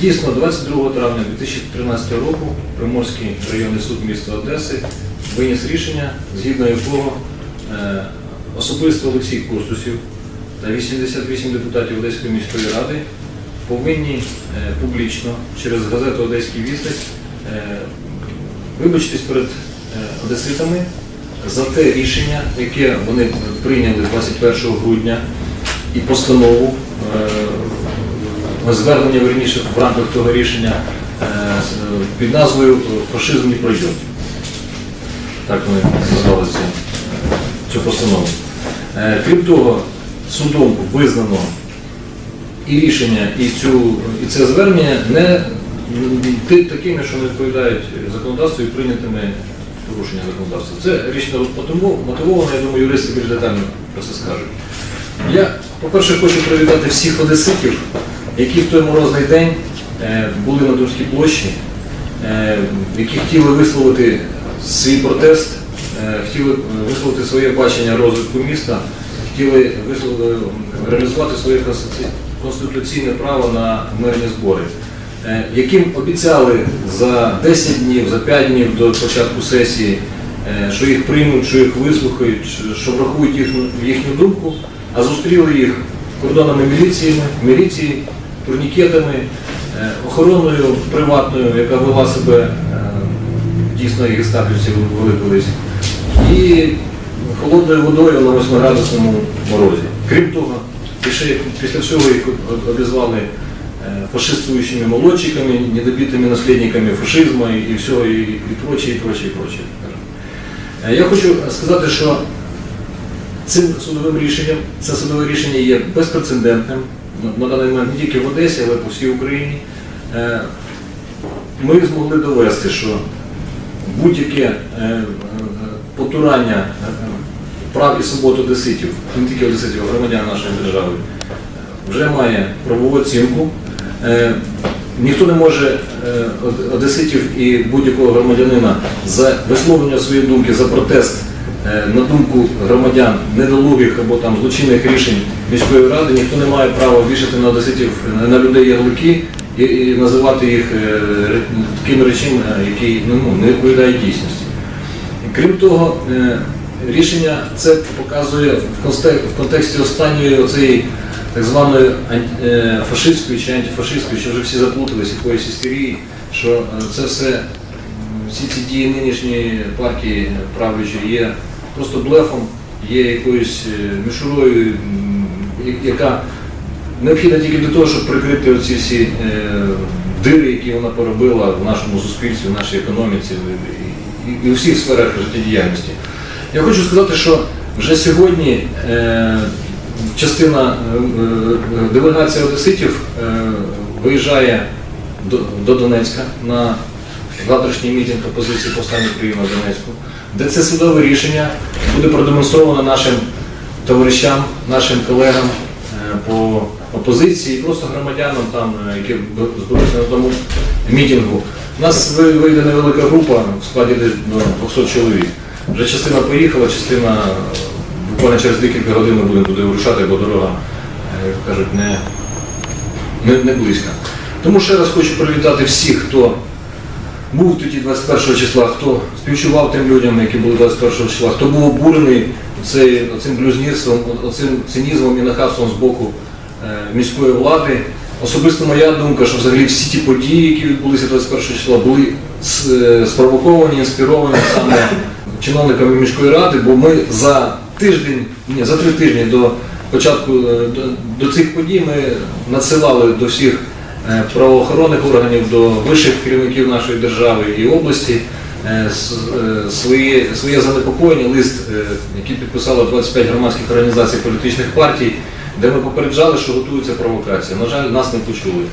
Дійсно, 22 травня 2013 року Приморський районний суд міста Одеси виніс рішення, згідно якого е, особисто Олексій Костусів та 88 депутатів Одеської міської ради повинні е, публічно через газету Одеський вісник е, вибачитись перед одеситами за те рішення, яке вони прийняли 21 грудня і постанову звернення верніше в рамках того рішення е, під назвою Фашизм не пройде. Так ми назвали цю, постанову. Е, Крім того, судом визнано і рішення, і, цю, і це звернення не такими, що не відповідають законодавству і прийнятими порушення законодавства. Це рішення мотивоване, я думаю, юристи більш детально про це скажуть. Я, по-перше, хочу привітати всіх одеситів, які в той морозний день е, були на Думській площі, е, які хотіли висловити свій протест, е, хотіли висловити своє бачення розвитку міста, хотіли висловити, реалізувати своє конституційне право на мирні збори, яким обіцяли за 10 днів, за 5 днів до початку сесії, що їх приймуть, що їх вислухають, що- врахують їхню, їхню думку, а зустріли їх кордонами міліціями, міліції, турнікетами, е, охороною приватною, яка вела себе е, дійсно і гестапівці вели і холодною водою на 8-градусному морозі. Крім того, після, цього їх обізвали е, фашистуючими молодчиками, недобитими наслідниками фашизму і, всього, і, і прочее, і прочее, і прочее. Е, Я хочу сказати, що цим судовим рішенням, це судове рішення є безпрецедентним на, даний момент не тільки в Одесі, але по всій Україні. Е, Ми змогли довести, що будь-яке е, е, потурання прав і свобод одеситів, не тільки одеситів, а громадян нашої держави, вже має правову оцінку. Ніхто не може одеситів і будь-якого громадянина за висловлення своєї думки, за протест на думку громадян недолугих або там злочинних рішень міської ради, ніхто не має права вішати на одеситів на- на людей ярлики і, і називати їх е, ре- такими речами, е, які ну, ну, не відповідають дійсності. Крім того, е, рішення це показує в контексті, останньої оцеї так званої ан- е, фашистської чи антифашистської, що вже всі заплутались якоїсь істерії, що е, це все, всі ці дії нинішньої партії правлячої є просто блефом, є якоюсь е, мішурою, яка необхідна тільки для того, щоб прикрити оці всі е, дири, які вона поробила в нашому суспільстві, в нашій економіці і, у всіх сферах життєдіяльності. Я хочу сказати, що вже сьогодні е, частина е, одеситів виїжджає до Донецька на завтрашній мітинг опозиції повстання в Донецьку, де це судове рішення буде продемонстровано нашим товаришам, нашим колегам е, по опозиції, просто громадянам, там, е, які зберуться на тому мітингу. У нас вийде невелика група в складі десь до 200 чоловік. Вже частина поїхала, частина е, буквально через декілька годин ми будемо туди вирушати, бо дорога, як кажуть, не, не, не близька. Тому ще раз хочу привітати всіх, хто був тоді 21 числа, хто співчував тим людям, які були 21 числа, хто був обурений цим блюзнірством, цим цинізмом і нахабством з боку е, міської влади. Особисто моя думка, що взагалі всі ті події, які відбулися 21 числа, були е, спровоковані, інспіровані саме чиновниками міської ради, бо ми за тиждень, ні, за три тижні до початку е, до, до цих подій ми надсилали до всіх правоохоронних органів, до вищих керівників нашої держави і області е, е, свої, своє занепокоєння, лист, е, який підписало 25 громадських організацій політичних партій, де ми попереджали, що готується провокація. На жаль, нас не почули.